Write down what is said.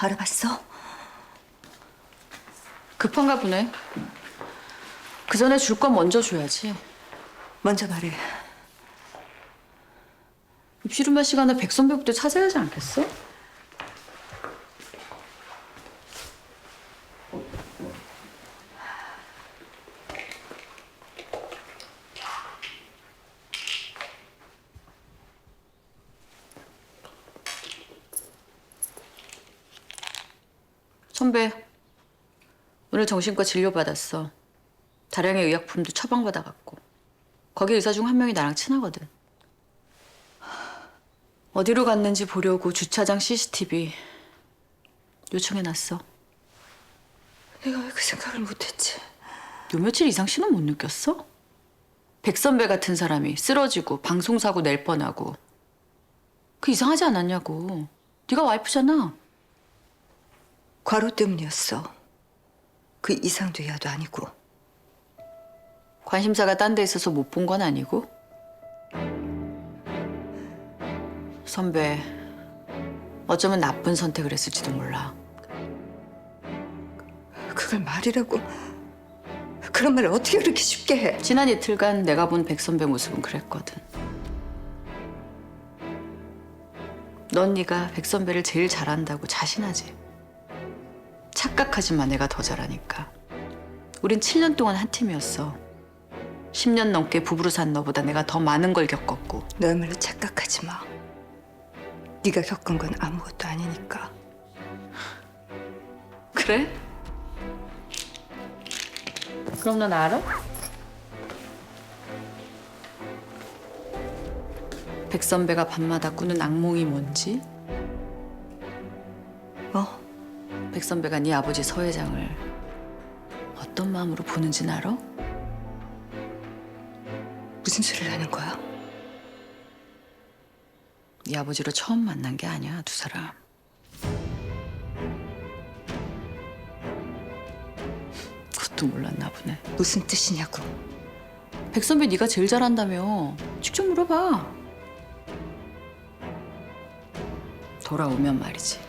알아봤어? 급한가 보네. 그 전에 줄 건 먼저 줘야지. 먼저 말해. 입시룸마 시간에 백 선배부터 찾아야 하지 않겠어? 선배, 오늘 정신과 진료 받았어. 다량의 의약품도 처방받아갖고. 거기 의사 중 한 명이 나랑 친하거든. 어디로 갔는지 보려고 주차장 CCTV 요청해놨어. 내가 왜 그 생각을 못했지? 요 며칠 이상 신혼 못 느꼈어? 백선배 같은 사람이 쓰러지고 방송사고 낼 뻔하고 그 이상하지 않았냐고. 네가 와이프잖아. 과로 때문이었어. 그 이상도 야도 아니고. 관심사가 딴 데 있어서 못 본 건 아니고. 선배, 어쩌면 나쁜 선택을 했을지도 몰라. 그걸 말이라고. 그런 말을 어떻게 그렇게 쉽게 해? 지난 이틀간 내가 본 백 선배 모습은 그랬거든. 넌 네가 백 선배를 제일 잘한다고 자신하지. 착각하지만 내가 더 잘하니까. 우린 7년 동안 한 팀이었어. 10년 넘게 부부로 산 너보다 내가 더 많은 걸 겪었고. 너야말로 착각하지 마. 네가 겪은 건 아무것도 아니니까. 그래? 그럼 넌 알아? 백 선배가 밤마다 꾸는 악몽이 뭔지? 어? 백 선배가 네 아버지 서 회장을 어떤 마음으로 보는지 알아? 무슨 소리를 하는 거야? 네 아버지로 처음 만난 게 아니야 두 사람. 그것도 몰랐나 보네. 무슨 뜻이냐고. 백 선배 네가 제일 잘한다며. 직접 물어봐. 돌아오면 말이지.